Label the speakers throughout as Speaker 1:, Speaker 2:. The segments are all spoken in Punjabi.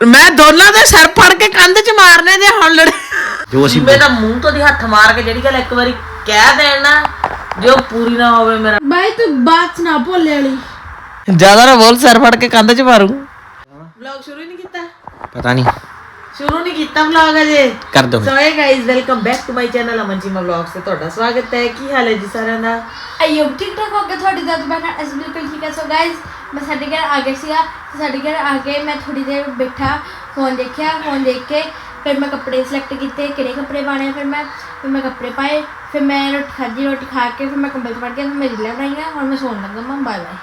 Speaker 1: ਮੈਂ ਦੋਨਾਂ ਦੇ ਸਿਰ ਫੜ ਕੇ ਕੰਧ 'ਚ ਮਾਰਨੇ ਦੇ ਹੁਣ ਲੜ
Speaker 2: ਜੋ ਅਸੀਂ
Speaker 1: ਮੇਰਾ ਮੂੰਹ ਤੋਂ ਦੀ ਹੱਥ ਮਾਰ ਕੇ ਜਿਹੜੀ ਗੱਲ ਇੱਕ ਵਾਰੀ ਕਹਿ ਦੇਣਾ ਜੋ ਪੂਰੀ ਨਾ ਹੋਵੇ ਮੇਰਾ।
Speaker 3: ਬਾਈ ਤੂੰ ਬਾਤ ਨਾ ਭੋਲੇ ਵਾਲੀ।
Speaker 1: ਜ਼ਿਆਦਾ ਨਾ ਬੋਲ ਸਿਰ ਫੜ ਕੇ ਕੰਧ 'ਚ ਮਾਰੂ। ਵਲੌਗ ਸ਼ੁਰੂ ਹੀ ਨਹੀਂ ਕੀਤਾ?
Speaker 2: ਪਤਾ ਨਹੀਂ।
Speaker 1: ਸ਼ੁਰੂ ਨਹੀਂ ਕੀਤਾ ਵਲੌਗ ਅਜੇ
Speaker 2: ਕਰ ਦੋ
Speaker 1: so hey guys welcome back to my channel Aman Cheema vlogs ਤੇ ਤੁਹਾਡਾ ਸਵਾਗਤ ਹੈ। ਕੀ ਹਾਲ ਹੈ ਜੀ ਸਾਰਿਆਂ ਦਾ?
Speaker 3: ਆਇਓ ਟਿਕਟੌਕ ਹੋ ਗਿਆ ਤੁਹਾਡੀ ਦਾਦ ਬੈਠਾ ਇਸ ਬਿਲਕੁਲ ਠੀਕ ਹੈ। ਸੋ ਗਾਇਸ ਮੈਂ ਸਾਡੇ ਘਰ ਆ ਗਿਆ ਸੀਗਾ ਤੇ ਸਾਡੇ ਘਰ ਆ ਕੇ ਮੈਂ ਥੋੜੀ ਦੇਰ ਬੈਠਾ ਫੋਨ ਦੇਖਿਆ ਫੋਨ ਦੇਖ ਕੇ ਫਿਰ ਮੈਂ ਕੱਪੜੇ ਸਿਲੈਕਟ ਕੀਤੇ ਕਿਹੜੇ ਕੱਪੜੇ ਪਾਣੇ ਫਿਰ ਮੈਂ ਫਿਰ ਮੈਂ ਕੱਪੜੇ ਪਾਏ ਫਿਰ ਮੈਂ ਰੋਟੀ ਖਾਧੀ ਰੋਟੀ ਖਾ ਕੇ ਫਿਰ ਮੈਂ ਕੰਬਲ ਚ ਪੜ ਗਿਆ ਫਿਰ ਮੈਂ ਰੀਲਾਂ ਬਣਾਈਆਂ ਹੁਣ ਮੈਂ ਸੌਣ ਲੱਗਾ ਮੈਂ ਬਾਏ ਬਾਏ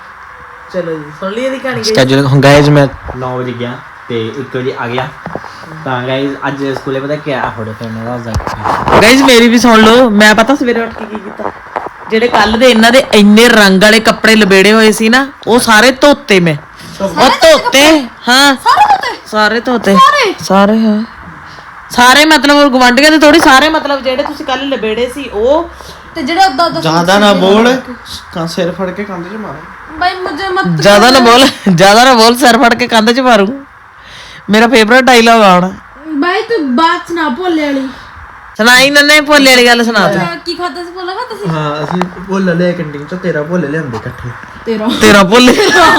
Speaker 1: ਚਲੋ ਜੀ ਸੁਣ ਲਈ ਇਹਦੀ ਕਹਾਣੀ guys?
Speaker 2: ਸਕੇਜੂਲ ਹੁਣ ਗਾਇਜ਼ ਮੈਂ 9 ਵਜੇ ਗਿਆ ਤੇ 1 ਵਜੇ ਆ ਗਿਆ। ਤਾਂ ਗਾਇਜ਼ ਅੱਜ ਸਕੂਲੇ ਪਤਾ ਕੀ ਆ ਫੋਟੋ ਮੈਂ ਦੱਸਦਾ।
Speaker 1: ਗਾਇਸ ਮੇਰੀ ਵੀ ਸੁਣ ਲਓ ਮੈਂ ਪਤਾ ਸਵੇਰੇ ਉੱਠ ਕੇ ਕੀ ਕੀਤਾ? ਜਿਹੜੇ ਕੱਲ ਦੇ ਇਹਨਾਂ ਦੇ ਇੰਨੇ ਰੰਗ ਵਾਲੇ ਕੱਪੜੇ ਲਬੇੜੇ ਹੋਏ ਸੀ ਨਾ ਉਹ ਸਾਰੇ ਧੋਤੇ ਮੈਂ। ਉਹ ਧੋਤੇ ਹਾਂ।
Speaker 3: ਸਾਰੇ
Speaker 1: ਧੋਤੇ?
Speaker 3: ਸਾਰੇ?
Speaker 1: ਹਾਂ। ਸਾਰੇ ਮਤਲਬ ਗਵਾਂਢੀਆਂ ਦੇ ਥੋੜੀ ਸਾਰੇ ਮਤਲਬ ਜਿਹੜੇ ਤੁਸੀਂ ਕੱਲ ਲਬੇੜੇ ਸੀ ਉਹ
Speaker 3: ਤੇ ਜਿਹੜੇ ਉਦਾਂ ਉਦਾਂ
Speaker 4: ਜ਼ਿਆਦਾ ਨਾ ਬੋਲ। ਕਾਂ ਸਿਰ ਫੜ ਕੇ ਕੰਧ 'ਚ ਮਾਰ।
Speaker 3: ਬਾਈ ਮੁਝੇ ਮਤ
Speaker 1: ਜ਼ਿਆਦਾ ਨਾ ਬੋਲ ਜ਼ਿਆਦਾ ਨਾ ਬੋਲ ਸਿਰ ਫੜ ਕੇ ਕੰਧ 'ਚ ਮਾਰੂ। ਮੇਰਾ ਫੇਵਰਟ ਡਾਇਲੌਗ ਆਉਣਾ
Speaker 3: ਬਾਈ ਤੂੰ ਬਾਤ ਨਾ ਭੋਲੇ ਵਾਲੀ।
Speaker 1: ਸੁਣਾਈ ਨੰਨੇ ਭੋਲੇ ਵਾਲੀ ਗੱਲ ਸੁਣਾ ਤੂੰ।
Speaker 3: ਕੀ ਖਾਦਾ ਸੀ ਭੋਲਾ ਖਾਦਾ ਸੀ?
Speaker 4: ਹਾਂ ਅਸੀਂ ਭੁੱਲ ਲਿਆ ਕੰਟੀਨ 'ਚ ਤੇਰਾ ਭੁੱਲ ਲਿਆਂਦੇ ਇਕੱਠੇ।
Speaker 3: ਤੇਰਾ।
Speaker 1: ਤੇਰਾ ਭੋਲੇ।
Speaker 4: ਹਾਂ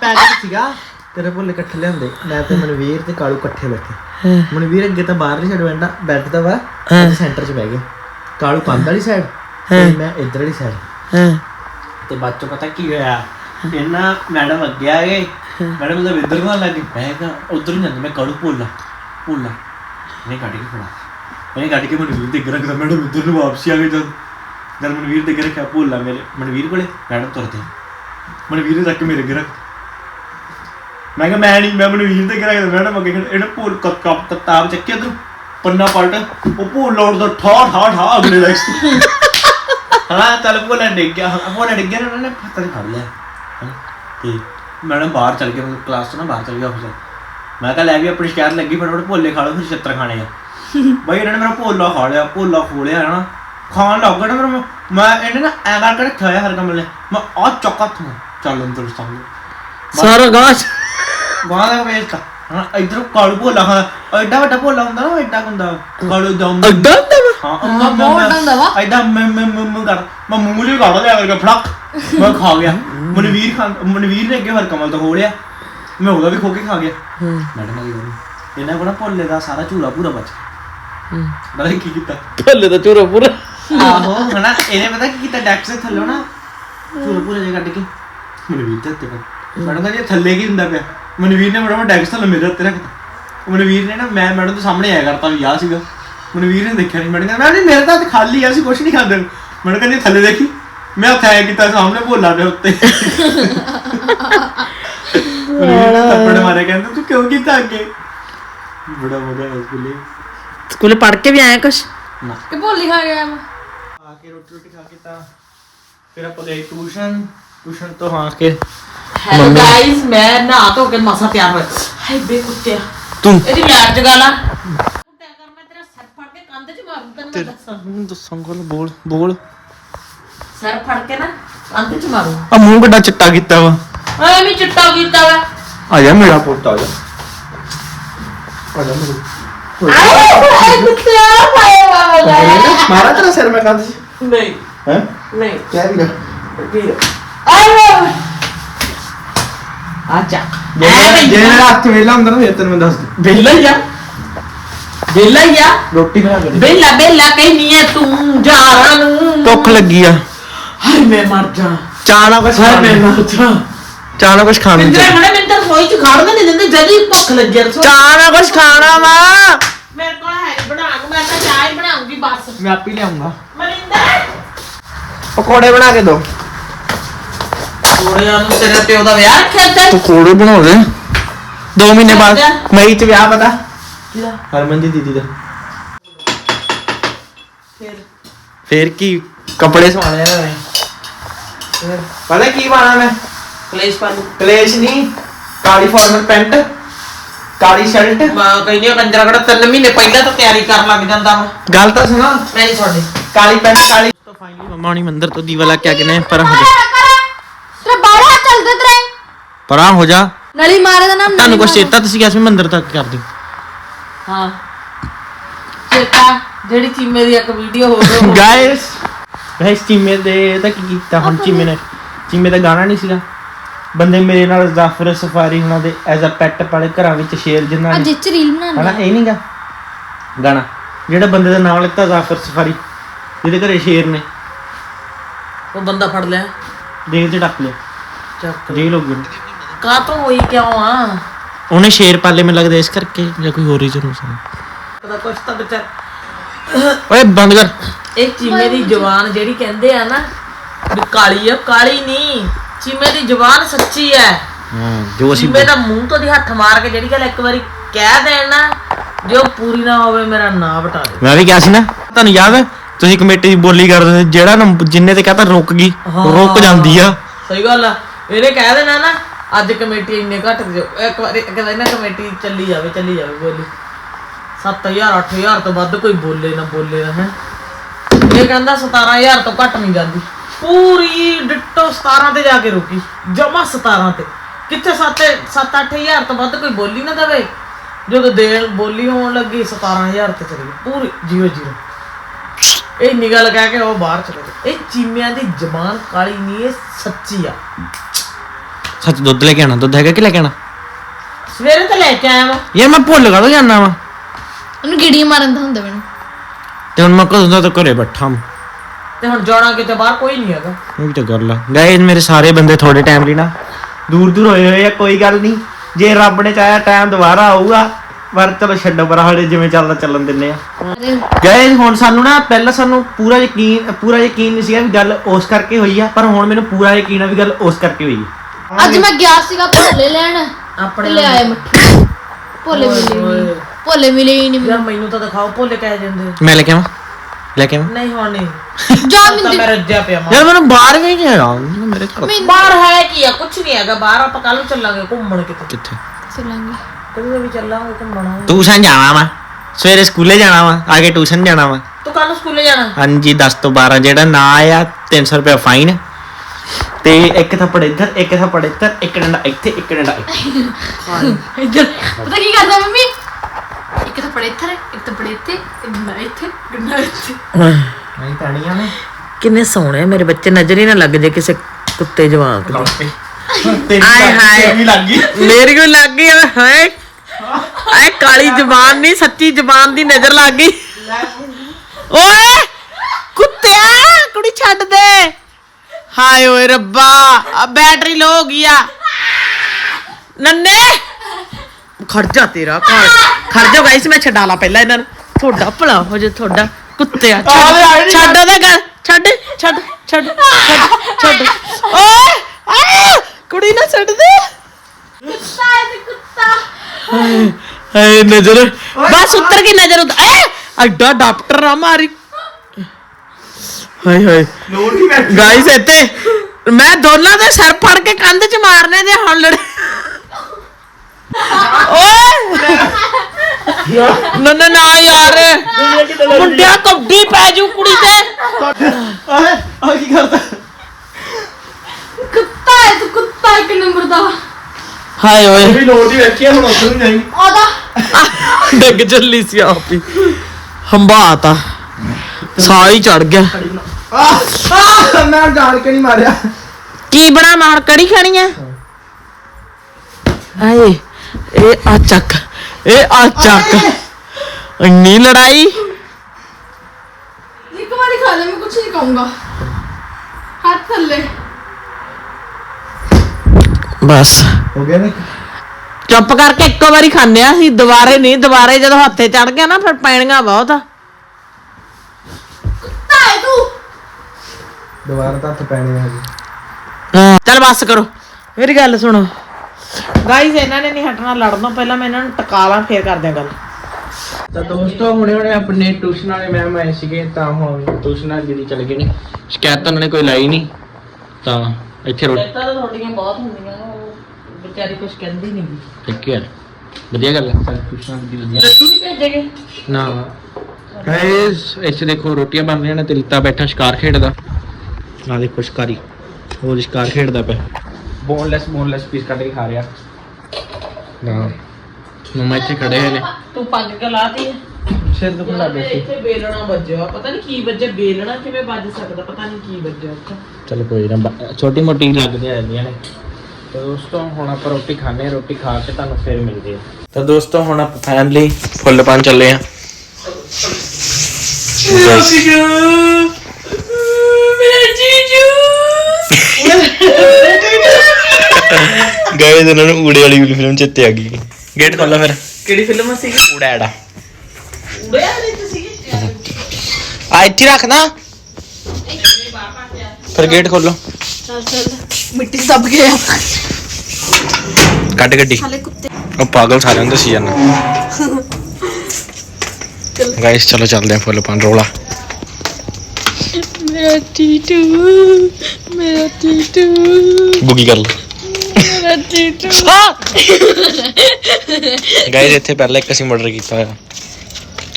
Speaker 4: ਪੈਕਟ ਸੀਗਾ ਤੇਰੇ ਭੁੱਲ ਇਕੱਠੇ ਲਿਆਂਦੇ। ਮੈਂ ਤੇ ਮਨਵੀਰ ਤੇ ਕਾਲੂ ਇਕੱਠੇ ਬੈਠੇ। ਮਨਵੀਰ ਅੱਗੇ ਤਾਂ ਬਾਹਰਲੀ ਸਾਈਡ ਬੈਠਾ ਬੈਠਦਾ ਵਾ ਤੇ ਸੈਂਟਰ 'ਚ ਬਹਿ ਗਿਆ। ਕਾਲੂ ਕੰਧ ਵਾਲੀ ਸਾਈਡ ਤੇ ਮੈਂ ਇੱਧਰ ਵਾਲੀ ਸਾਈਡ
Speaker 1: ਹਾਂ।
Speaker 2: ਤੇ ਬਾਅਦ ਚੋਂ ਪਤਾ ਕੀ ਹੋਇਆ? ਇਹਨਾਂ ਮੈਡਮ ਅੱਗੇ ਆ ਗਏ। ਮੈਡਮ ਦਾ ਵਿਦਰ ਨਾਲ ਲੱਗੀ ਮੈਂ ਕਿਹਾ ਉਧਰ ਨੂੰ ਜਾਂਦੀ ਮੈਂ ਕੜੂ ਭੁੱਲਾ ਭੁੱਲਾ। ਨਹੀਂ ਕੱਢ ਕੇ ਮੈਂ ਕੱਢ ਕੇ ਮਨਵੀਰ ਦੇ ਅੱਗੇ ਰੱਖਦਾ ਮੈਡਮ ਉਧਰ ਨੂੰ ਵਾਪਸੀ ਆ ਗਏ ਜਦ ਜਦ ਮਨਵੀਰ ਦੇ ਅੱਗੇ ਰੱਖਿਆ ਭੁੱਲਾ ਮੇਰੇ ਮਨਵੀਰ ਕੋਲੇ ਮੈਡਮ ਤੁਰਦੇ ਮਨਵੀਰ ਨੇ ਰੱਖ ਮੇਰੇ ਅੱਗੇ ਮੈਂ ਕਿਹਾ, ਮੈਂ ਨਹੀਂ, ਮੈਂ ਮਨਵੀਰ ਦੇ ਅੱਗੇ ਰੱਖਦਾ ਮੈਡਮ ਅੱਗੇ ਇਹਨੇ ਭੁੱਲ ਕੱਪ ਕਿਤਾਬ ਚੱਕਿਆ ਤੂੰ, ਪੰਨਾ ਪਲਟ, ਉਹ ਭੁੱਲ ਲਾਉਣ ਦਾ ਠਾ ਠਾ ਠਾ, ਅਗਲੇ ਲੈਕਸ ਹਾਂ, ਚੱਲ ਭੋਲਾ ਡਿੱਗ ਗਿਆ ਭੋਲਾ ਡਿੱਗ ਗਿਆ ਨਾ, ਉਹਨੇ ਪਤਾ ਨਹੀਂ ਫੜ ਲਿਆ ਤੇ ਮੈਡਮ ਬਾਹਰ ਚਲ ਗਿਆ ਕਲਾਸ ਤੋਂ ਨਾ ਬਾਹਰ ਚਲ ਗਿਆ ਆਫਿਸਰ ਮੈਂ ਕਿਹਾ, ਲੈ ਵੀ ਆਪਣੀ ਸ਼ਿਕਾਇਤ ਲੱਗੀ, ਫਟਾਫਟ ਭੋਲੇ ਖਾ ਲਓ, ਫਿਰ ਛਿੱਤਰ ਖਾਣੇ ਆ। ਬਾਈ ਇਹਨਾਂ ਨੇ ਮੇਰਾ ਭੋਲਾ ਖਾ ਲਿਆ ਭੋਲਾ ਖੋਲਿਆ ਨਾ। ਖਾਣ ਲੱਗ ਗਿਆ ਨਾ ਮੇਰਾ ਮੈਂ ਇਹਨੇ ਨਾ ਐਂ ਕਰਕੇ ਰੱਖਿਆ ਹੋਇਆ ਹਰ ਕਮਲੇ ਮੈਂ ਆ ਚੱਕਾ ਥੂ ਚੱਲ ਅੰਦਰ ਸਾਹਮਣੇ
Speaker 1: ਸਾਰਾ ਗਾਸ਼
Speaker 2: ਬਾਹਰ ਦਾ ਵੇਚਤਾ ਹਾਂ ਇਧਰ ਕਾਲੂ ਭੋਲਾ ਹਾਂ ਐਡਾ ਵੱਡਾ ਭੋਲਾ ਹੁੰਦਾ ਨਾ ਐਡਾ ਹੁੰਦਾ। ਕਾਲੂ ਦਮ
Speaker 1: ਅੱਡਾ ਹੁੰਦਾ ਵਾ?
Speaker 2: ਹਾਂ ਅੰਮਾ
Speaker 3: ਬਹੁਤ ਹੁੰਦਾ। ਵਾ।
Speaker 2: ਐਡਾ ਮੈਂ ਮੈਂ ਮੈਂ ਮੈਂ ਕਰ ਮੈਂ ਮੂੰਹ ਲਈ ਕੱਢ ਲਿਆ ਕਰਕੇ ਫੜਕ। ਮੈਂ ਖਾ ਗਿਆ। ਮਨਵੀਰ ਖਾਨ ਮਨਵੀਰ ਨੇ ਅੱਗੇ ਹਰ ਕਮਲ ਤੋਂ ਹੋ ਲਿਆ। ਮੈਂ ਉਹਦਾ ਵੀ ਖੋ ਕੇ ਖਾ ਗਿਆ। ਮੈਡਮ ਆ ਗਈ ਇਹਨਾਂ ਕੋਲ ਭੋਲੇ ਦਾ ਸਾਰਾ ਝੂਰਾ ਪੂਰਾ ਬਚ ਗਿਆ। ਪਤਾ ਨੀ ਕੀ ਕੀਤਾ।
Speaker 1: ਭੋਲੇ ਦਾ ਚੂਰਾ ਪੂਰਾ।
Speaker 2: ਆਹੋ ਹਨਾ ਇਹਨੇ ਪਤਾ ਕੀ ਕੀਤਾ ਡੈਕਸ ਦੇ ਥੱਲੇ ਨਾ ਝੂਰਾ ਪੂਰਾ ਜਿਹਾ ਕੱਢ ਕੇ ਮਨਵੀਰ ਦੇ ਕਰ ਮੈਡਮ ਕਹਿੰਦੀ ਇਹ ਥੱਲੇ ਕੀ ਹੁੰਦਾ ਪਿਆ? ਮਨਵੀਰ ਨੇ ਮੈਡਮ ਡੈਕਸ ਥੱਲੇ ਮੇਰੇ ਉੱਤੇ ਰੱਖਤਾ। ਮਨਵੀਰ ਨੇ ਨਾ ਮੈਂ ਮੈਡਮ ਦੇ ਸਾਹਮਣੇ ਆਇਆ ਕਰਤਾ ਵੀ ਆ ਸੀਗਾ। ਮਨਵੀਰ ਨੇ ਦੇਖਿਆ ਨਹੀਂ ਮੈਡਮ ਕਹਿੰਦਾ ਨਹੀਂ ਮੇਰੇ ਤਾਂ ਹੱਥ ਖਾਲੀ ਆ ਸੀ ਕੁਛ ਨਹੀਂ ਖਾਂਦੇ। ਮੈਡਮ ਕਹਿੰਦੀ ਥੱਲੇ ਦੇਖੀ ਮੈਂ ਹੱਥ ਆਇਆ ਕੀਤਾ ਸਾਹਮਣੇ ਭੋਲਾ ਦੇ ਉੱਤੇ। ਮਨਵੀਰ ਨੇ ਥੱਪੜ ਮਾਰੇ ਕਹਿੰਦਾ ਤੂੰ ਕਿਉਂ ਕੀਤਾ ਅੱਗੇ? ਬੜਾ ਮਜ਼ਾ ਆਇਆ ਸਕੂਲੇ
Speaker 1: ਸਕੂਲੇ ਪੜ ਕੇ ਵੀ ਆਇਆ ਕੁਛ?
Speaker 2: ਨਾ।
Speaker 3: ਕਿ ਭੋਲੀ ਖਾ ਗਿਆ ਮੈਂ?
Speaker 2: ਆ ਕੇ ਰੋਟੀ ਰੋਟੀ ਖਾ ਕੇ ਤਾਂ ਫਿਰ ਆਪਾਂ ਗਏ ਟਿਊਸ਼ਨ। ਟਿਊਸ਼ਨ ਤੋਂ ਆ ਕੇ
Speaker 1: ਹੈਲੋ ਗਾਇਸ ਮੈਂ ਨਹਾ ਧੋ ਕੇ ਮਸਾ ਤਿਆਰ ਹੋਇਆ। ਹਾਏ ਬੇ ਕੁੱਤਿਆ।
Speaker 2: ਤੂੰ?
Speaker 1: ਇਹਦੀ ਯਾਰ ਜਗਾ ਲਾ ਕੁੱਤਿਆ ਕਰ ਮੈਂ ਤੇਰਾ ਸਿਰ ਫੜ ਕੇ ਕੰਧ 'ਚ ਮਾਰੂ ਤੈਨੂੰ ਮੈਂ ਦੱਸਾਂ।
Speaker 2: ਦੱਸਾਂ ਗੱਲ ਬੋਲ ਬੋਲ।
Speaker 1: ਸਿਰ ਫੜ ਕੇ ਨਾ ਕੰਧ 'ਚ ਮਾਰੂ।
Speaker 2: ਆ ਮੂੰਹ ਕਿੱਡਾ ਚਿੱਟਾ ਕੀਤਾ ਵਾ।
Speaker 1: ਐ ਵੀ ਚਿੱਟਾ ਕੀਤਾ ਵਾ।
Speaker 2: ਆ ਜਾ ਮੇਰਾ ਪੁੱਤ ਆ ਜਾ।
Speaker 4: ਆ ਜਾ ਮੇਰੇ
Speaker 1: ਆਏ ਕੁੱਤਿਆ ਹਾਏ ਬਾਬਾ
Speaker 4: ਮਾਰਾ ਤੇਰਾ ਸਿਰ ਮੈਂ ਕੰਧ 'ਚ
Speaker 1: ਨਹੀਂ
Speaker 4: ਹੈ
Speaker 1: ਨਹੀਂ
Speaker 4: ਕਹਿ ਵੀ ਨਾ
Speaker 1: ਵੀਰ ਆਏ ਬਾਬਾ ਆ ਜਾ ਐ
Speaker 4: ਜੇ
Speaker 1: ਵੀ
Speaker 4: ਮੇਰਾ ਹੱਥ ਵੇਲਾ ਹੁੰਦਾ ਨਾ ਫਿਰ ਤੈਨੂੰ ਮੈਂ ਦੱਸ ਦੂੰ
Speaker 1: ਬੇਲਾ ਹੀ ਆ ਬੇਲਾ ਹੀ ਆ
Speaker 4: ਰੋਟੀ ਬਣਾ ਕੇ ਦੇ
Speaker 1: ਬੇਲਾ ਬੇਲਾ ਕਹਿਨੀ ਐ ਤੂੰ ਜਾਰਾਂ ਨੂੰ
Speaker 2: ਭੁੱਖ ਲੱਗੀ ਆ ਨਾ ਨਾ ਖਾਣ ਨੂੰ
Speaker 1: ਰਸੋਈ ਚ ਖੜਨ ਨਹੀਂ ਦਿੰਦੇ ਜਦ ਹੀ ਭੁੱਖ ਲੱਗੇ ਰਸੋਈ
Speaker 2: ਨਾ ਕੁਛ ਖਾਣਾ ਵਾ।
Speaker 1: ਮੇਰੇ ਕੋਲ ਹੈ ਨੀ ਬਣਾ ਨੂੰ ਮੈਂ ਤਾਂ ਚਾਹ ਹੀ ਬਣਾਉਂਗੀ ਬਸ।
Speaker 2: ਮੈਂ ਆਪੀ ਲਿਆਉਂਗਾ।
Speaker 1: ਮਨਿੰਦਰ!
Speaker 2: ਪਕੌੜੇ ਬਣਾ ਕੇ ਦੋ।
Speaker 1: ਥੋੜਿਆਂ ਨੂੰ ਤੇਰੇ ਪਿਓ ਦਾ ਵਿਆਹ ਰੱਖਿਆ ਤੇ
Speaker 2: ਪਕੌੜੇ ਬਣਾ ਦੇ 2 ਮਹੀਨੇ ਬਾਅਦ ਮਈ ਚ ਵਿਆਹ ਪਤਾ?
Speaker 1: ਕਿਹਦਾ
Speaker 2: ਹਰਮਨ ਦੀ ਦੀਦੀ ਦਾ।
Speaker 1: ਫਿਰ?
Speaker 2: ਫੇਰ ਕੀ ਕੱਪੜੇ ਸਵਾਣੇ ਆ ਮੈਂ ਪਤਾ ਕੀ ਪਾਣਾ ਮੈਂ?
Speaker 1: ਕਲੇਸ਼ ਪਾਲੂ
Speaker 2: ਕਲੇਸ਼ ਨਹੀਂ। ਕਾਲੀ ਫਾਰਮਲ ਪੈਂਟ ਕਾਲੀ ਸ਼ਰਟ।
Speaker 1: ਮਾਂ ਕਹਿੰਦੀ ਆ ਕੰਜਰਾ ਕੜਾ ਤਿੰਨ ਮਹੀਨੇ ਪਹਿਲਾਂ ਤਾਂ ਤਿਆਰੀ ਕਰਨ ਲੱਗ ਜਾਂਦਾ ਵਾ
Speaker 2: ਗੱਲ ਤਾਂ ਸੁਣਾ।
Speaker 1: ਮੈਂ ਨਹੀਂ ਤੁਹਾਡੇ
Speaker 2: ਕਾਲੀ ਪੈਂਟ ਕਾਲੀ ਤਾਂ ਫਾਈਨਲੀ ਮੰਮਾ ਹੁਣੀ ਮੰਦਰ ਤੋਂ ਦੀਵਾ ਲਾ ਕੇ ਆ ਗਏ ਨੇ ਪਰ ਹੋ ਜਾ
Speaker 3: ਤੇ ਬਾਹਰ ਚੱਲਦੇ ਤਰੇ।
Speaker 2: ਪਰਾਂ ਹੋ ਜਾ।
Speaker 3: ਨਲੀ ਮਾਰੇ ਦਾ ਨਾਮ
Speaker 2: ਤੁਹਾਨੂੰ ਕੁਛ ਚੇਤਾ ਤੁਸੀਂ ਕਿਹਾ ਸੀ ਮੰਦਿਰ ਤੱਕ ਕਰਦੇ
Speaker 1: ਹਾਂ। ਚੇਤਾ ਜਿਹੜੀ ਚੀਮੇ ਦੀ ਇੱਕ ਵੀਡੀਓ ਹੋ ਗਈ
Speaker 2: ਗਾਇਸ ਗਾਇਸ ਚੀਮੇ ਦੇ ਤਾਂ ਕੀ ਕੀਤਾ? ਹੁਣ ਚੀਮੇ ਨੇ ਚੀਮੇ ਦਾ ਗਾਣਾ ਨਹੀਂ ਸੀਗਾ। ਬੰਦੇ ਮੇਰੇ ਨਾਲ ਜ਼ਾਫਰ ਸਫਾਰੀ ਉਹਨਾਂ ਦੇ ਐਜ਼ ਅ ਪੈਟ ਪਾਲੇ ਘਰਾਂ ਵਿੱਚ ਸ਼ੇਰ ਜਿੰਨਾ
Speaker 3: ਅੱਜ ਚ ਰੀਲ ਬਣਾਉਣੀ
Speaker 2: ਹਨਾ ਇਹ ਨਹੀਂਗਾ ਗਾਣਾ। ਜਿਹੜਾ ਬੰਦੇ ਦਾ ਨਾਮ ਲਿੱਤਾ ਜ਼ਾਫਰ ਸਫਾਰੀ ਜਿਹਦੇ ਘਰੇ ਸ਼ੇਰ ਨੇ।
Speaker 1: ਉਹ ਬੰਦਾ ਫੜ ਲਿਆ।
Speaker 2: ਜੇਲ੍ਹ 'ਚ ਡੱਕ ਲਿਆ।
Speaker 1: ਚੱਕ।
Speaker 2: ਜੇਲ੍ਹ ਹੋ ਗਈ
Speaker 1: ਕਾ ਤੋਂ ਹੋਈ ਕਿਉਂ ਆ?
Speaker 2: ਉਹਨੇ ਸ਼ੇਰ ਪਾਲੇ ਮੈਨੂੰ ਲੱਗਦਾ ਇਸ ਕਰਕੇ ਜਾਂ ਕੋਈ ਹੋਰ ਰੀਜ਼ਨ ਹੋ ਸਕਦਾ।
Speaker 1: ਪਤਾ ਕੁਛ ਤਾਂ ਵਿਚਾਰ
Speaker 2: ਓਏ ਬੰਦ ਕਰ।
Speaker 1: ਚੀਮੇ ਦੀ ਜ਼ੁਬਾਨ ਜਿਹੜੀ ਕਹਿੰਦੇ ਆ ਨਾ ਵੀ ਕਾਲੀ ਆ ਕਾਲੀ ਨਹੀਂ ਚੀਮੇ ਦੀ ਜ਼ੁਬਾਨ ਸੱਚੀ ਹੈ
Speaker 2: ਹਾਂ ਜੋ ਅਸੀਂ
Speaker 1: ਚੀਮੇ ਦਾ ਮੂੰਹ ਤੋਂ ਦੀ ਹੱਥ ਮਾਰ ਕੇ ਜਿਹੜੀ ਗੱਲ ਇੱਕ ਵਾਰੀ ਕਹਿ ਦੇਣ ਨਾ ਜੋ ਪੂਰੀ ਨਾ ਹੋਵੇ ਮੇਰਾ ਨਾਂ ਬਟਾ ਦੇ।
Speaker 2: ਮੈਂ ਵੀ ਕਿਹਾ ਸੀ ਨਾ ਤੁਹਾਨੂੰ ਯਾਦ ਹੈ ਤੁਸੀਂ ਕਮੇਟੀ ਦੀ ਬੋਲੀ ਕਰਦੇ ਸੀ ਜਿਹੜਾ ਨੰਬ- ਜਿੰਨੇ ਤੇ ਕਹਤਾ ਰੁਕ ਗਈ ਰੁਕ ਜਾਂਦੀ ਆ।
Speaker 1: ਸਹੀ ਗੱਲ ਆ। ਇਹਨੇ ਕਹਿ ਦੇਣਾ ਨਾ ਅੱਜ ਕਮੇਟੀ ਇੰਨੇ ਘੱਟ ਦਿਓ। ਇੱਕ ਵਾਰੀ ਕਹਿੰਦਾ ਨਾ ਕਮੇਟੀ ਚੱਲੀ ਜਾਵੇ ਚੱਲੀ ਜਾਵੇ ਬੋਲੀ। 7000 8000 ਤੋਂ ਵੱਧ ਕੋਈ ਬੋਲੇ ਨਾ ਬੋਲੇ ਨਾ ਹੈ। ਇਹ ਕਹਿੰਦਾ 17000 ਤੋਂ ਘੱਟ ਨਹੀਂ ਜਾਂਦੀ। ਪੂਰੀ ਡਿੱਟੋ 17 ਤੇ ਜਾ ਕੇ ਰੁਕੀ ਜਮਾ 17 ਤੇ। ਕਿੱਥੇ 7 7 8000 ਤੋਂ ਵੱਧ ਕੋਈ ਬੋਲੀ ਨਾ ਦਵੇ। ਜਦੋਂ ਦੇਣ ਬੋਲੀ ਹੋਣ ਲੱਗੀ 17000 ਤੇ ਚਲੀ ਪੂਰੀ ਜੀਰੋ ਜੀਰੋ। ਇਹ ਇੰਨੀ ਗੱਲ ਕਹਿ ਕੇ ਉਹ ਬਾਹਰ ਚਲੇ ਗਏ। ਇਹ ਚੀਮਿਆਂ ਦੀ ਜ਼ਬਾਨ ਕਾਲੀ ਨਹੀਂ ਇਹ ਸੱਚੀ ਆ।
Speaker 2: ਸੱਚ ਦੁੱਧ ਲੈ ਕੇ ਆਣਾ ਦੁੱਧ ਹੈਗਾ ਕਿ ਲੈ ਕੇ ਆਣਾ
Speaker 1: ਸਵੇਰੇ ਤਾਂ ਲੈ ਕੇ ਆਇਆ ਵਾ।
Speaker 2: ਯਾਰ ਮੈਂ ਭੁੱਲ ਕਦੋਂ ਜਾਣਾ ਵਾ।
Speaker 3: ਉਹਨੂੰ ਗਿੜੀਆਂ ਮਾਰਨ ਦਾ ਹੁੰਦਾ ਮੈਨੂੰ।
Speaker 2: ਤੇ ਹੁਣ ਮੈਂ ਕਦੋਂ ਤੱਕ ਘਰੇ ਬੈਠਾ ਵਾਂ।
Speaker 1: ਤੇ ਹੁਣ ਜਾਣਾ ਕਿਤੇ ਬਾਹਰ ਕੋਈ ਨਹੀਂ ਹੈਗਾ।
Speaker 2: ਇਹ ਵੀ ਤਾਂ ਗੱਲ ਆ। ਗਾਇਸ ਮੇਰੇ ਸਾਰੇ ਬੰਦੇ ਥੋੜੇ ਟਾਈਮ ਲਈ ਨਾ ਦੂਰ ਦੂਰ ਹੋਏ ਹੋਏ ਆ ਕੋਈ ਗੱਲ ਨਹੀਂ। ਜੇ ਰੱਬ ਨੇ ਚਾਹਿਆ ਟਾਈਮ ਦੁਬਾਰਾ ਆਊਗਾ ਪਰ ਚਲੋ ਛੱਡੋ ਪਰ ਹਲੇ ਜਿਵੇਂ ਚੱਲਦਾ ਚੱਲਣ ਦਿੰਨੇ ਆ। ਗਾਇਸ ਹੁਣ ਸਾਨੂੰ ਨਾ ਪਹਿਲਾਂ ਸਾਨੂੰ ਪੂਰਾ ਯਕੀਨ ਪੂਰਾ ਯਕੀਨ ਨਹੀਂ ਸੀਗਾ ਵੀ ਗੱਲ ਉਸ ਕਰਕੇ ਹੋਈ ਆ ਪਰ ਹੁਣ ਮੈਨੂੰ ਪੂਰਾ ਯਕੀਨ ਆ ਵੀ ਗੱਲ ਉਸ ਕਰਕੇ ਹੋਈ ਆ।
Speaker 3: ਅੱਜ ਮੈਂ ਗਿਆ ਸੀਗਾ ਭੋਲੇ ਲੈਣ
Speaker 1: ਆਪਣੇ
Speaker 3: ਲੈ ਆਏ ਮੱਠੀ। ਭੋਲੇ ਮਿਲੇ ਹੀ ਨਹੀਂ ਭੋਲੇ ਮਿਲੇ ਹੀ ਨਹੀਂ
Speaker 1: ਯਾਰ ਮੈਨੂੰ। ਤਾਂ ਦਿਖਾਓ ਭੋਲੇ ਕਹਿ ਜਾਂਦੇ
Speaker 2: ਮੈਂ ਲੈ ਕੇ ਆਵਾਂ? ਲੈ ਕੇ ਆਵਾਂ
Speaker 1: ਨਹੀਂ ਹੁਣ। ਨਹੀਂ
Speaker 3: ਜਾ
Speaker 1: ਤਾਂ
Speaker 3: ਮਿੰਦੀ
Speaker 1: ਮੈਂ ਰੱਜਿਆ ਪਿਆ ਮਾਂ।
Speaker 2: ਯਾਰ ਮੈਨੂੰ ਬਾਹਰ ਵੀ ਨਹੀਂ ਹੈਗਾ। ਮੇਰੇ ਘਰ
Speaker 1: ਬਾਹਰ ਹੈ ਕੀ ਆ? ਕੁਝ ਨਹੀਂ ਹੈਗਾ। ਬਾਹਰ ਆਪਾਂ ਕੱਲ ਨੂੰ ਚੱਲਾਂਗੇ ਘੁੰਮਣ ਕਿਤੇ।
Speaker 2: ਕਿੱਥੇ?
Speaker 3: ਚਲਾਂਗੇ।
Speaker 1: ਕਦੇ ਵੀ ਚੱਲਾਂਗੇ ਘੁੰਮਣ
Speaker 2: ਟਿਊਸ਼ਨ ਜਾਣਾ ਵਾ। ਸਵੇਰੇ ਸਕੂਲੇ ਜਾਣਾ ਵਾ। ਆ ਕੇ ਟਿਊਸ਼ਨ ਜਾਣਾ ਵਾ।
Speaker 1: ਤੂੰ ਕੱਲ ਨੂੰ ਸਕੂਲੇ ਜਾਣਾ?
Speaker 2: ਹਾਂਜੀ 10 ਤੋਂ 12 ਜਿਹੜਾ ਨਾ ਆਇਆ 300 ਰੁਪਏ ਫਾਈਨ ਤੇ ਇੱਕ ਥੱਪੜ ਇੱਧਰ ਇੱਕ ਥੱਪੜ ਇੱਧਰ ਇੱਕ ਡੰਡਾ ਇੱਥੇ ਇੱਕ ਡੰਡਾ ਇੱਥੇ।
Speaker 3: ਇੱਧਰ। ਪਤਾ ਕੀ ਕਰਦਾ ਮੰਮੀ? ਇੱਕ ਤਾਂ ਪੜੇ ਇੱਥੇ ਇੱਕ ਤਾਂ ਪੜੇ ਇੱਥੇ ਇੱਕ ਨਾ ਇੱਥੇ ਇੱਕ ਨਾ ਇੱਥੇ।
Speaker 2: ਨਹੀਂ ਤਾਣੀਆਂ ਨੇ।
Speaker 1: ਕਿੰਨੇ ਸੋਹਣੇ ਆ ਮੇਰੇ ਬੱਚੇ ਨਜ਼ਰ ਹੀ ਨਾ ਲੱਗ ਜੇ ਕਿਸੇ ਕੁੱਤੇ ਜਵਾਕ ਦੀ।
Speaker 2: ਤੇਰੀ
Speaker 1: ਆਏ ਹਾਏ।
Speaker 2: ਵੀ ਲੱਗ ਗਈ।
Speaker 1: ਮੇਰੀ ਕੋਈ ਲੱਗ ਗਈ ਹੈ ਹਾਏ। ਆਏ ਕਾਲੀ ਜ਼ਬਾਨ ਨਹੀਂ ਸੱਚੀ ਜ਼ਬਾਨ ਦੀ ਨਜ਼ਰ ਲੱਗ ਗਈ। ਓਏ ਕੁੱਤਿਆ ਕੁੜੀ ਛੱਡ ਦੇ। ਹਾਏ ਓਏ ਰੱਬਾ ਆ ਬੈਟਰੀ ਲੋ ਹੋ ਗਈ ਆ। ਨੰਨੇ। ਖੜ ਜਾ ਤੇਰਾ ਘਰ। ਖੜ ਜਾ ਗਾਇਸ ਮੈਂ ਛਡਾ ਲਾ ਪਹਿਲਾਂ ਇਹਨਾਂ ਨੂੰ। ਤੁਹਾਡਾ ਭਲਾ ਹੋ ਜੇ ਤੁਹਾਡਾ ਕੁੱਤਿਆ।
Speaker 2: ਨੀ
Speaker 1: ਛੱਡ ਉਹਦਾ ਗੱਲ ਛੱਡ ਛੱਡ ਛੱਡ ਛੱਡ ਛੱਡ। ਓਏ ਆ ਕੁੜੀ ਨਾ ਛੱਡ ਦੇ। ਹਾਏ ਨਜ਼ਰ। ਬਸ ਉੱਤਰ ਕੇ ਨਜ਼ਰ ਉਤ ਐ ਅੱਡਾ ਡਾਕਟਰ ਆ ਮਾਰੀ। ਹਾਏ ਹਾਏ।
Speaker 2: ਲੋੜ ਹੀ ਬੈਠ।
Speaker 1: ਗਾਇਸ ਇੱਥੇ ਮੈਂ ਦੋਨਾਂ ਦੇ ਸਿਰ ਫੜ ਕੇ ਕੰਧ 'ਚ ਮਾਰਨੇ ਦੇ ਹੁਣ ਲੜ ਓਏ ਨਾ ਨਾ ਨਾ ਯਾਰ। ਮੁੰਡਿਆ ਕੌਡੀ ਪੈ ਜੂ ਕੁੜੀ ਤੇ।
Speaker 2: ਆਏ ਆ ਕੀ ਕਰਦਾ?
Speaker 3: ਕੁੱਤਾ ਹੈ ਤੂੰ ਕੁੱਤਾ ਇੱਕ ਨੰਬਰ ਦਾ।
Speaker 1: ਹਾਏ ਓਏ।
Speaker 2: ਵੀ ਲੋੜ ਬੈਠੀ ਆ ਹੁਣ ਉੱਧਰ ਨਹੀਂ। ਜਾਈ
Speaker 3: ਉਹਦਾ।
Speaker 1: ਡਿੱਗ ਚੱਲੀ ਸੀ ਆਪ ਹੀ। ਹੰਬਾਤਾ ਸਾਹ ਹੀ ਚੜ ਗਿਆ।
Speaker 2: ਆ ਮੈਂ ਜਾਣ ਕੇ ਨਹੀਂ ਮਾਰਿਆ।
Speaker 1: ਕੀ ਬਣਾ ਮਾਰ ਕੜੀ ਖਾਣੀ ਆ? ਆਏ ਇਹ ਆ ਚੱਕ। ਇਹ ਆ ਚੱਕ। ਇੰਨੀ ਲੜਾਈ।
Speaker 3: ਇੱਕ ਵਾਰੀ ਖਾ ਲੈ ਮੈਂ ਕੁਝ ਨਹੀਂ ਕਹੂੰਗਾ ਹੱਥ ਥੱਲੇ।
Speaker 1: ਬਸ।
Speaker 2: ਹੋ ਗਿਆ ਨਾ?
Speaker 1: ਚੁੱਪ ਕਰਕੇ ਇੱਕੋ ਵਾਰੀ ਖਾਂਦੇ ਆ ਸੀ ਦੁਬਾਰੇ ਨਹੀਂ ਦੁਬਾਰੇ ਜਦੋਂ ਹੱਥੇ ਚੜ ਗਿਆ ਨਾ ਫਿਰ ਪੈਣੀਆਂ ਬਹੁਤ ਆ।
Speaker 3: ਕੁੱਤਾ ਹੈ ਤੂੰ।
Speaker 2: ਦੁਬਾਰਾ ਤਾਂ ਹੱਥ ਪੈਣੇ ਆ ਜੀ।
Speaker 1: ਹਾਂ ਚੱਲ ਬਸ ਕਰੋ। ਮੇਰੀ ਗੱਲ ਸੁਣੋ। ਗਾਈਜ਼ ਇਹਨਾਂ ਨੇ ਨਹੀਂ ਹਟਣਾ ਲੜਨੋਂ ਪਹਿਲਾਂ ਮੈਂ ਇਹਨਾਂ ਨੂੰ ਟਕਾ ਲਾਂ ਫੇਰ ਕਰਦੇ ਆ ਗੱਲ।
Speaker 2: ਤਾਂ ਦੋਸਤੋ ਹੁਣੇ ਹੁਣੇ ਆਪਣੇ ਟਿਊਸ਼ਨ ਵਾਲੇ ਮੈਮ ਆਏ ਸੀਗੇ ਤਾਂ ਹੁਣ ਟਿਊਸ਼ਨ ਵਾਲੀ ਦੀਦੀ ਚਲੇ ਗਏ ਨੇ। ਸ਼ਿਕਾਇਤ ਤਾਂ ਉਹਨਾਂ ਨੇ ਕੋਈ ਲਾਈ ਨਹੀਂ ਤਾਂ ਇੱਥੇ ਰੋਟੀ
Speaker 1: ਤਾਂ ਤੁਹਾਡੀਆਂ ਬਹੁਤ ਹੁੰਦੀਆਂ ਉਹ ਵਿਚਾਰੀ ਕੁਝ ਕਹਿੰਦੀ ਨਹੀਂ
Speaker 2: ਠੀਕ ਹੈ ਵਧੀਆ ਗੱਲ ਹੈ। ਸਾਡੀ ਟਿਊਸ਼ਨ ਵਾਲੀ ਦੀ ਵਧੀਆ।
Speaker 1: ਲੱਡੂ ਨਹੀਂ ਭੇਜੇਗੇ?
Speaker 2: ਨਾ। ਗਾਇਸ ਇੱਥੇ ਦੇਖੋ ਰੋਟੀਆਂ ਬਣ ਰਹੀਆਂ ਨੇ ਤੇ ਰੀਤਾ ਬੈਠਾ ਸ਼ਿਕਾਰ ਖੇਡਦਾ। ਆ ਦੇਖੋ ਸ਼ਿਕਾਰੀ। ਉਹ ਸ਼ਿਕਾਰ ਖੇਡਦਾ ਪਿਆ। ਬੋਨਲੈਸ ਬੋਨਲੈਸ ਪੀਸ ਕੱਢ ਕੇ ਖਾ ਰਿਹਾ। ਨਾ। ਮਮਾ ਇੱਥੇ ਖੜੇ ਹੋਏ ਨੇ।
Speaker 1: ਤੂੰ ਪੱਗ ਕੇ ਲਾਤੀ ਹੈ
Speaker 2: ਸਿਰ ਦੁਖਣ ਲੱਗ ਗਿਆ ਸੀ।
Speaker 1: ਇੱਥੇ ਬੇਲਣਾ ਵੱਜਿਆ। ਪਤਾ ਨਹੀਂ ਕੀ ਵੱਜਿਆ। ਬੇਲਣਾ ਕਿਵੇਂ ਵੱਜ ਸਕਦਾ? ਪਤਾ ਨਹੀਂ ਕੀ ਵੱਜਿਆ ਉੱਥੇ।
Speaker 2: ਚਲ ਕੋਈ ਨਾ ਬ- ਛੋਟੀ ਮੋਟੀ ਲੱਗਦੀਆਂ ਰਹਿੰਦੀਆਂ ਨੇ। ਤੇ ਦੋਸਤੋ ਹੁਣ ਆਪਾਂ ਰੋਟੀ ਖਾਣੇ ਆ ਰੋਟੀ ਖਾ ਕੇ ਤੁਹਾਨੂੰ ਫਿਰ ਮਿਲਦੇ ਆ ਤਾਂ ਦੋਸਤੋ ਹੁਣ ਆਪਾਂ ਫੈਮਿਲੀ ਫੁੱਲ ਪਾਣ ਚੱਲੇ ਆ
Speaker 1: ਮੇਰਾ ਜੀਜੂ
Speaker 2: ਗਏ ਇਹਨਾਂ ਨੂੰ ਊੜੇ ਵਾਲੀ ਫਿਲਮ ਚਿੱਤੇ ਆ ਗਈ। ਗੇਟ ਖੋਲੋ ਫਿਰ।
Speaker 1: ਕਿਹੜੀ ਫਿਲਮ ਸੀ
Speaker 2: ਊੜਾ ਐੜਾ।
Speaker 1: ਉੜਿਆ ਨਹੀਂ ਤੁਸੀਂ
Speaker 2: ਆ ਇੱਥੇ ਰੱਖ ਨਾ। ਫਿਰ ਗੇਟ ਖੋਲੋ
Speaker 3: ਚੱਲ ਚੱਲ। ਮਿੱਟੀ ਸਭ ਗਿਆ
Speaker 2: ਕੱਢ ਗੱਡੀ।
Speaker 3: ਹਾਲੇ ਕੁੱਤੇ।
Speaker 2: ਉਹ ਪਾਗਲ ਸਾਰਿਆਂ ਨੂੰ ਦੱਸੀ ਜਾਂਦਾ। ਗਾਇਸ ਚਲੋ ਚੱਲਦੇ ਆ ਫੁੱਲ ਪਾਣ ਰੋਲਾ।
Speaker 3: ਮੇਰਾ ਟੀਟੂ ਮੇਰਾ ਟੀਟੂ
Speaker 2: ਬੁਗੀ ਕਰ ਲੋ।
Speaker 3: ਮੇਰਾ ਟੀਟੂ
Speaker 2: ਗਾਇਸ ਇੱਥੇ ਪਹਿਲਾਂ ਇੱਕ ਅਸੀਂ ਮਰਡਰ ਕੀਤਾ ਹੋਇਆ।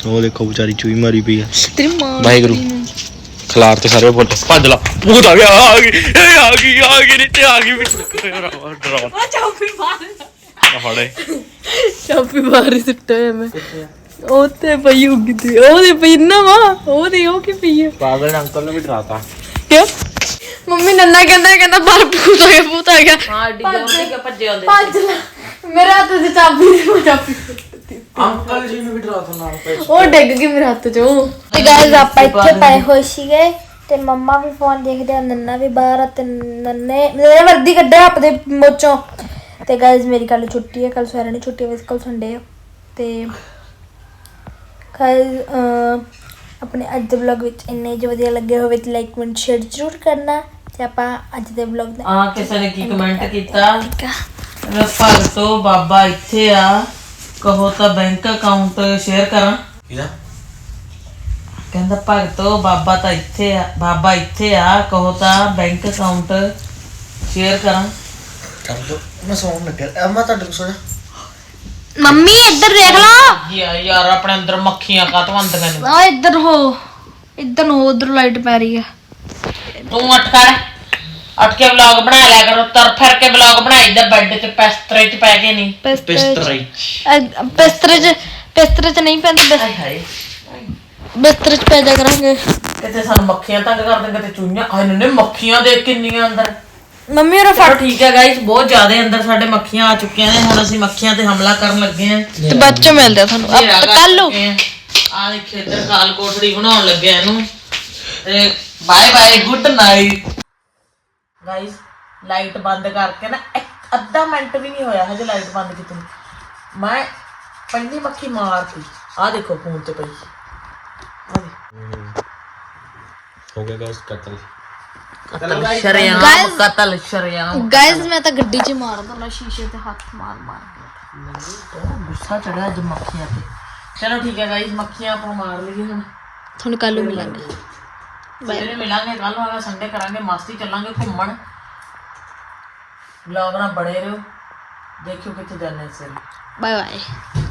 Speaker 2: ਉਹ ਦੇਖੋ ਵਿਚਾਰੀ ਚੂਈ ਮਾਰੀ ਪਈ ਆ।
Speaker 3: ਤੇਰੀ ਮਾਂ
Speaker 2: ਵਾਹਿਗੁਰੂ। ਖਲਾਰ ਤੇ ਸਾਰੇ ਬੋਲ ਭੱਜ ਲਾ। ਭੂਤ ਆ ਗਿਆ ਆ ਗਈ ਇਹ ਆ ਗਈ ਆ ਗਈ ਨੀਚੇ ਆ ਗਈ ਵਿੱਚ ਡਰਾ
Speaker 3: ਆ ਚਾਪੀ ਮਾਰ।
Speaker 2: ਫੜੇ
Speaker 3: ਚਾਪੀ ਮਾਰ ਸਿੱਟਾ ਮੈਂ। ਉਹ ਤੇ ਪਈ ਹੋਗੀ ਤੇ ਉਹਦੇ ਪਈ ਨਾ ਵਾ ਉਹਦੇ ਉਹ ਕੀ ਪਈ ਹੈ
Speaker 2: ਪਾਗਲ ਨੇ ਅੰਕਲ ਨੂੰ ਵੀ ਡਰਾਤਾ।
Speaker 3: ਕਿਉਂ? ਮੰਮੀ ਨੰਨਾ ਕਹਿੰਦਾ ਕਹਿੰਦਾ ਬਾਹਰ ਭੂਤ ਆ ਗਿਆ ਭੂਤ ਆ ਗਿਆ।
Speaker 1: ਹਾਂ ਡੀ ਜੋਨ ਕੇ ਭੱਜੇ ਆਉਂਦੇ
Speaker 3: ਭੱਜ ਲੈ। ਮੇਰੇ ਹੱਥ 'ਚ ਚਾਬੀ ਦੀ ਮੈਂ ਚਾਬੀ।
Speaker 1: ਅੰਕਲ ਜੀ ਨੂੰ ਵੀ ਡਰਾਤਾ ਨਾਲ ਪਏ
Speaker 3: ਉਹ ਡਿੱਗ ਗਈ ਮੇਰੇ ਹੱਥ 'ਚੋਂ।
Speaker 5: ਤੇ ਗਾਇਸ ਆਪਾਂ ਇੱਥੇ ਪਏ ਹੋਏ ਸੀਗੇ ਤੇ ਮੰਮਾ ਵੀ ਫੋਨ ਦੇਖਦੇ ਆ ਨੰਨਾ ਵੀ ਬਾਹਰ ਆ ਤੇ ਨੰਨੇ ਮੇਰੇ ਵਰਦੀ ਕੱਢਿਆ ਆਪਣੇ ਮੋਚੋਂ। ਤੇ ਗਾਇਸ ਮੇਰੀ ਕੱਲ ਛੁੱਟੀ ਹੈ ਕੱਲ ਸਵੇਰੇ ਨਹੀਂ ਛੁੱਟੀ ਵੈਸੇ ਕੱਲ ਸੰਡੇ ਆ। ਤੇ ਗਾਇਸ ਆਪਣੇ ਅੱਜ ਦੇ ਵਲੌਗ ਵਿੱਚ ਇੰਨੇ ਜੋ ਵਧੀਆ ਲੱਗੇ ਹੋਵੇ ਤੇ ਲਾਈਕ ਕਮੈਂਟ ਸ਼ੇਅਰ ਜ਼ਰੂਰ ਕਰਨਾ। ਤੇ ਆਪਾਂ ਅੱਜ ਦੇ ਵਲੌਗ ਦਾ
Speaker 1: ਆ ਕਿਸੇ ਨੇ ਕੀ ਕਮੈਂਟ ਕੀਤਾ? ਮੈਂ ਭਗਤੋ ਬਾਬਾ ਇੱਥੇ ਆ ਕਹੋ ਤਾਂ ਬੈਂਕ ਅਕਾਊਂਟ ਸ਼ੇਅਰ ਕਰਾਂ।
Speaker 6: ਇਹਦਾ
Speaker 1: ਕਹਿੰਦਾ ਭਗਤੋ ਬਾਬਾ ਤਾਂ ਇੱਥੇ ਆ ਬਾਬਾ ਇੱਥੇ ਆ ਕਹੋ ਤਾਂ ਬੈਂਕ ਅਕਾਊਂਟ ਸ਼ੇਅਰ ਕਰਾਂ।
Speaker 2: ਕਰ ਦੋ ਮੈਂ ਸੌਣ ਲੱਗਿਆ। ਅਮਾ ਤੁਹਾਡੇ ਕੋਲ ਸੋਣਾ।
Speaker 5: ਮੰਮੀ ਇੱਧਰ ਦੇਖ ਲਓ।
Speaker 1: ਯਾਰ ਯਾਰ ਆਪਣੇ ਅੰਦਰ ਮੱਖੀਆਂ ਕਾਤੋਂ ਆਂਦੀਆਂ ਨੇ?
Speaker 5: ਆ ਇੱਧਰ ਹੋ। ਇੱਧਰ ਨੂੰ ਉਧਰ ਲਾਈਟ ਪੈ ਰਹੀ ਆ।
Speaker 1: ਤੂੰ ਉੱਠ ਕਰ ਉੱਠ ਕੇ ਵਲੌਗ ਬਣਾ ਲਿਆ ਕਰੋ। ਤਰ ਫਿਰ ਕੇ ਵਲੌਗ ਬਣਾਈਦਾ ਬੈੱਡ 'ਚ ਪੈਸਤਰੇ 'ਚ ਪੈ ਕੇ ਨਹੀਂ
Speaker 2: ਪਿਸਤਰੀ
Speaker 5: ਬਿਸਤਰੇ 'ਚ। ਬਿਸਤਰੇ 'ਚ ਨਹੀਂ ਪੈਂਦੇ। ਬਿਸ-
Speaker 1: ਹਾਏ ਹਾਏ।
Speaker 5: ਬਿਸਤਰੇ 'ਚ ਪੈ ਜਾ ਕਰਾਂਗੇ।
Speaker 1: ਕਿਤੇ ਸਾਨੂੰ ਮੱਖੀਆਂ ਤੰਗ ਕਰ ਦਿੰਦੇ ਕਿਤੇ ਚੂਹੀਆਂ। ਆਏ ਨੇ ਮੱਖੀਆਂ ਦੇਖ ਕਿੰਨੀਆਂ ਅੰਦਰ।
Speaker 5: ਮੰਮੀ ਉਹ
Speaker 1: ਚਲੋ ਠੀਕ ਹੈ ਗਾਇਸ ਬਹੁਤ ਜ਼ਿਆਦਾ ਅੰਦਰ ਸਾਡੇ ਮੱਖੀਆਂ ਆ ਚੁੱਕੀਆਂ ਨੇ। ਹੁਣ ਅਸੀਂ ਮੱਖੀਆਂ ਤੇ ਹਮਲਾ ਕਰਨ ਲੱਗੇ ਆਂ
Speaker 5: ਤੇ ਬਾਅਦ 'ਚ ਮਿਲਦੇ ਆ ਤੁਹਾਨੂੰ। ਕੱਲ ਨੂੰ।
Speaker 1: ਆ ਦੇਖੇ ਇੱਧਰ ਕਾਲ ਕੋਠੜੀ ਬਣਾਉਣ ਲੱਗੇ ਆ ਇਹਨੂੰ। ਤੇ bye bye good night guys light ਬੰਦ ਕਰਕੇ ਨਾ ਇੱਕ ਅੱਧਾ ਮਿੰਟ ਵੀ ਨਹੀਂ ਹੋਇਆ ਹਜੇ ਲਾਈਟ ਬੰਦ ਕੀਤੀ। ਨੂੰ। ਮੈਂ ਪਹਿਲੀ ਮੱਖੀ ਮਾਰਤੀ। ਆ ਦੇਖੋ ਫੋਨ ਤੇ ਪਈ। ਆ
Speaker 2: ਹੋ ਗਿਆ ਗਾਇਸ ਕਤਲ।
Speaker 1: ਕਤਲ ਸ਼ਰਿਆਮ ਕਤਲ ਸ਼ਰਿਆਮ।
Speaker 5: ਗਾਇਜ਼ ਮੈਂ ਤਾਂ ਗੱਡੀ 'ਚ ਮਾਰ ਦਣਾ ਸ਼ੀਸ਼ੇ ਤੇ ਹੱਥ ਮਾਰ ਮਾਰ ਕੇ।
Speaker 1: ਗੁੱਸਾ ਚੜਿਆ ਅੱਜ ਮੱਖੀਆਂ ਤੇ। ਚਲੋ ਠੀਕ ਹੈ ਗਾਇਸ ਮੱਖੀਆਂ ਆਪਾਂ ਮਾਰ ਲਈਏ ਹੁਣ।
Speaker 5: ਤੁਹਾਨੂੰ ਕੱਲ ਨੂੰ ਮਿਲਾਂਗੇ।
Speaker 1: ਸਵੇਰੇ ਮਿਲਾਂਗੇ ਕੱਲ ਨੂੰ ਸੰਡੇ ਕਰਾਂਗੇ ਮਸਤੀ ਚੱਲਾਂਗੇ ਘੁੰਮਣ। ਵਲੌਗ ਨਾਲ ਬੜੇ ਰਹੋ। ਦੇਖਿਓ ਕਿੱਥੇ ਜਾਂਦੇ ਸਰ
Speaker 5: ਬਾਏ ਬਾਏ